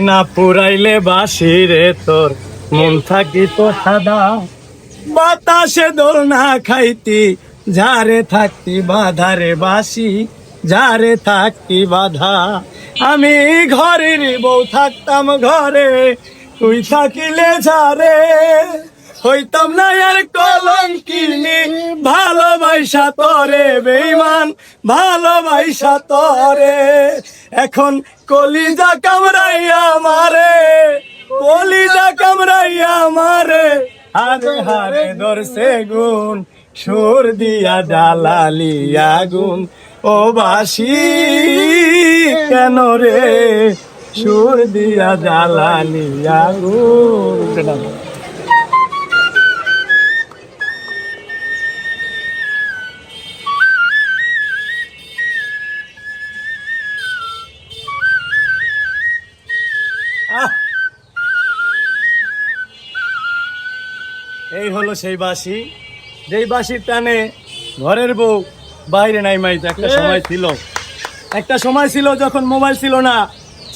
না পুরাইলে বাসি রে তোর। মন থাকি তো সাদা। বাতাসে দোল না খাইতি ঝারে থাকতি বাধা রে বাসি ঝারে থাকতি বাধা। আমি ঘরের বউ থাকতাম ঘরে, তুই থাকিলে ঝারে হইতাম না আর কলঙ্কিনি। ভালোবাসা তরে বেইমান ভালোবাসা তরে। এখন কলিজা কামড়াইয়া মারে, কলিজা কামড়াইয়া মারে। হারে হারে ধরছে গুণ, সুর দিয়া জ্বালালি আগুন ও বাসি, কেন রে? সুর দিয়া জ্বালালি আগুন এই হলো সেই বাসি যেই বাসির টানে ঘরের বউ বাইরে নাই মাইতো একটা সময় ছিল। একটা সময় ছিল যখন মোবাইল ছিল না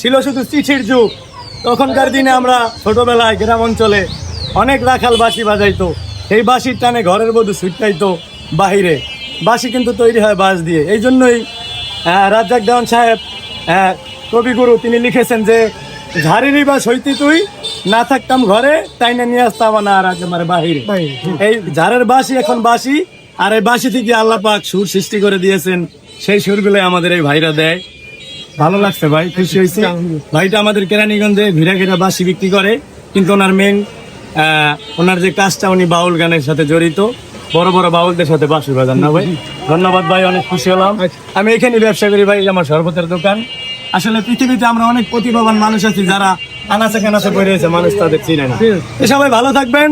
ছিল শুধু চিঠির যুগ। তখনকার দিনে আমরা ছোটবেলায় গ্রাম অঞ্চলে অনেক রাখাল বাসি বাজাইতো। সেই বাসির টানে ঘরের বধূ ছুটতাইতো বাহিরে। বাসি কিন্তু তৈরি হয় বাঁশ দিয়ে। এই জন্যই রাজ্জাক দেওয়ান সাহেব কবিগুরু তিনি লিখেছেন যে ঝাড়িনি বাস হইতি তুই না থাকতাম ঘরে তাই না নিয়ে আসতাম না আর একেবারে বাহিরে। এই ঝাড়ের বাসি এখন বাসি আর এই বাসি থেকে আল্লাহ পাক সুর সৃষ্টি করে দিয়েছেন সেই সুরগুলো আমাদের এই ভাইরা দেয়। ভালো লাগছে ভাই খুশি হয়েছি। ভাইটা আমাদের কেরানীগঞ্জে ঘিরা ঘিরা বাসি বিক্রি করে কিন্তু ওনার মেন ওনার যে কাজটা উনি বাউল গানের সাথে জড়িত। বড় বড় বাউলদের সাথে বাসি বাজান না ভাই। ধন্যবাদ ভাই অনেক খুশি হলাম। আমি এখানে ব্যবসা করি ভাই আমার শরবতের দোকান। আসলে পৃথিবীতে আমরা অনেক প্রতিভাবান মানুষ আছি যারা আনাচে কানাচে পড়ে আছে মানুষ তাদের চিনে না। সবাই ভালো থাকবেন।